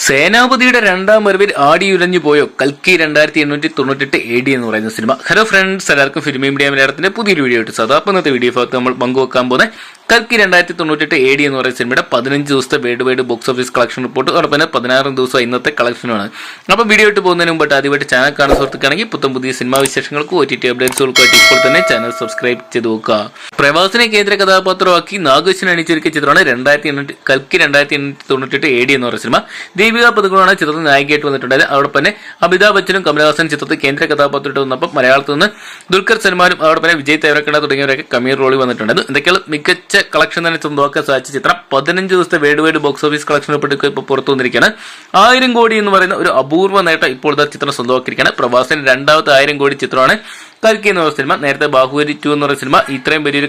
സേനാപതിയുടെ രണ്ടാം വരവിൽ ആടിയുലഞ്ഞു പോയോ? കൽക്കി രണ്ടായിരത്തി എണ്ണൂറ്റി തൊണ്ണൂറ്റെട്ട് എ ഡി എന്ന് പറയുന്ന സിനിമ. ഹലോ ഫ്രണ്ട്സ് എല്ലാവർക്കും ഫിലിമി മീഡിയ മലയാളത്തിന്റെ പുതിയൊരു വീഡിയോ ആയിട്ട് സദാ ഇന്നത്തെ വീഡിയോ ഭാഗത്ത് നമ്മൾ പങ്കുവെക്കാൻ പോകുന്നത് കൽക്കി രണ്ടായിരത്തി തൊണ്ണൂറ്റെട്ട് എ ഡി എന്ന് പറയുന്ന സിനിമയുടെ പതിനഞ്ച് ദിവസത്തെ world wide box office collection report. അതോടൊപ്പം പതിനാറ് ദിവസം ഇന്നത്തെ കളക്ഷനുമാണ്. അപ്പോൾ വീഡിയോ ഇട്ട് പോകുന്നതിന് മുമ്പായിട്ട് ആദ്യമായിട്ട് ചാനൽ കാണുന്ന സുഹൃത്തുക്കാണെങ്കിൽ പുത്തം പുതിയ സിനിമാ വിശേഷങ്ങൾക്കും ഒ ടി ടി അപ്ഡേറ്റ്സുകൾക്കായിട്ട് ഇപ്പോൾ തന്നെ ചാനൽ സബ്സ്ക്രൈബ് ചെയ്ത് നോക്കുക. പ്രവാസിനെ കേന്ദ്ര കഥാപാത്രമാക്കി നാഗേശ്വരൻ അണിച്ചൊരുക്കിയ ചിത്രമാണ് രണ്ടായിരത്തി എണ്ണൂറ്റി കൽക്കി രണ്ടായിരത്തി എണ്ണൂറ്റി തൊണ്ണൂറ്റെട്ട് എ ഡി എന്ന് പറയുന്ന സിനിമ. ദീപിക പതുകളാണ് ചിത്രത്തിൽ നായികയായിട്ട് വന്നിട്ടുണ്ടായത്. അതോടൊപ്പം തന്നെ അമിതാഭ് ബച്ചനും കമലഹാസൻ ചിത്രത്തിൽ കേന്ദ്ര കഥാപാത്രമായിട്ട് വന്നപ്പോൾ മലയാളത്തിൽ നിന്ന് ദുൽഖർ സൽമാനും അതോടൊപ്പം വിജയ് തേവരക്കട തുടങ്ങിയവരൊക്കെ കമീർ റോളിൽ വന്നിട്ടുണ്ടായിരുന്നു. എന്തൊക്കെയാണ് മികച്ച കളക്ഷൻ തന്നെ സ്വന്തമാക്കാൻ സാധിച്ച. ചിത്രം പതിനഞ്ച് ദിവസത്തെ wide box office collection report ഇപ്പോൾ പുറത്തു വന്നിരിക്കുകയാണ്. ആയിരം കോടി എന്ന് പറയുന്ന ഒരു അപൂർവ നേട്ടം ഇപ്പോൾ ഇതാ ചിത്രം സ്വന്തമാക്കിയിരിക്കുകയാണ്. പ്രവാസിന് രണ്ടാമത്തെ ആയിരം കോടി ചിത്രമാണ്. കൽക്കി എന്ന സിനിമ. നേരത്തെ ബാഹുബലി ടു എന്ന് പറയുന്ന സിനിമ. ഇത്രയും വലിയൊരു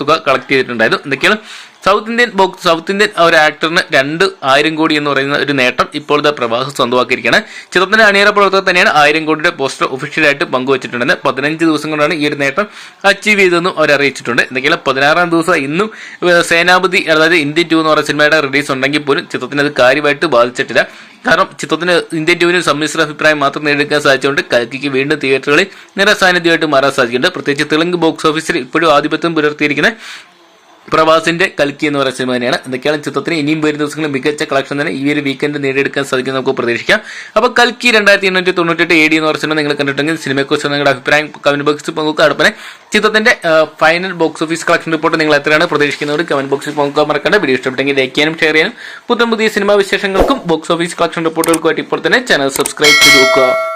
തുക കളക്ട് ചെയ്തിട്ടുണ്ടായിരുന്നു എന്തൊക്കെയാണ്? South Indian box south Indian ഒരു ആക്ടറിന് രണ്ട് ആയിരം കോടി എന്ന് പറയുന്ന ഒരു നേട്ടം ഇപ്പോഴത്തെ പ്രവാഹ സ്വന്തമാക്കിയിരിക്കുകയാണ്. ചിത്രത്തിന്റെ അണിയറ പ്രവർത്തകർ തന്നെയാണ് ആയിരം കോടിയുടെ പോസ്റ്റർ ഒഫീഷ്യലായിട്ട് പങ്കുവച്ചിട്ടുണ്ടെന്ന് പതിനഞ്ച് ദിവസം കൊണ്ടാണ് ഈ ഒരു നേട്ടം അച്ചീവ് ചെയ്തതെന്നും അവർ അറിയിച്ചിട്ടുണ്ട്. എന്തെങ്കിലും പതിനാറാം ദിവസം ഇന്നും സേനാപതി അതായത് ഇന്ത്യൻ ടു എന്ന് പറയുന്ന സിനിമയുടെ റിലീസ് ഉണ്ടെങ്കിൽ പോലും ചിത്രത്തിന് അത് കാര്യമായിട്ട് ബാധിച്ചിട്ടില്ല. കാരണം ചിത്രത്തിന് ഇന്ത്യൻ ടൂവിന് സമ്മിശ്ര അഭിപ്രായം മാത്രം നേടിയെടുക്കാൻ സാധിച്ചുകൊണ്ട് കൽക്കിക്ക് വീണ്ടും തിയേറ്ററുകളിൽ നിറസാന്നിധ്യമായിട്ട് മാറാൻ സാധിക്കുന്നുണ്ട്. പ്രത്യേകിച്ച് തെലുങ്ക് ബോക്സ് ഓഫീസിൽ ഇപ്പോഴും ആധിപത്യം പുലർത്തിയിരിക്കുന്ന പ്രവാസിന്റെ കൽക്കി എന്ന് പറയുന്ന സിനിമ തന്നെയാണ്. എന്തൊക്കെയാണ് ചിത്രത്തിന് ഇനിയും വരും ദിവസങ്ങളിൽ മികച്ച കളക്ഷൻ തന്നെ ഈ ഒരു വീക്കെൻഡ് നേടിയെടുക്കാൻ സാധിക്കും നമുക്ക് പ്രതീക്ഷിക്കാം. അപ്പോൾ കൽക്കി രണ്ടായിരത്തി എണ്ണൂറ്റി തൊണ്ണൂറ്റെട്ട് എ ഡി എന്ന് പറയുന്ന സിനിമ നിങ്ങൾ കണ്ടിട്ടുണ്ടെങ്കിൽ സിനിമയെക്കുറിച്ച് നിങ്ങളുടെ അഭിപ്രായം കമന്റ് ബോക്സിൽ പങ്കുവെക്കുക. അടുപ്പനെ ചിത്രത്തിന്റെ final box office collection report നിങ്ങൾ എത്രയാണ് പ്രതീക്ഷിക്കുന്നത് കമന്റ് ബോക്സിൽ പങ്കുവെക്കാൻ മറക്കേണ്ട. വീഡിയോ ഇഷ്ടപ്പെട്ടെങ്കിൽ ലൈക്ക് ചെയ്യാനും ഷെയർ ചെയ്യാനും. പുതിയ പുതിയ സിനിമാ വിശേഷങ്ങൾക്കും ബോക്സ് ഓഫീസ് കളക്ഷൻ റിപ്പോർട്ടുകൾക്കുമായിട്ട് ഇപ്പോൾ തന്നെ ചാനൽ സബ്സ്ക്രൈബ് ചെയ്ത് നോക്കുക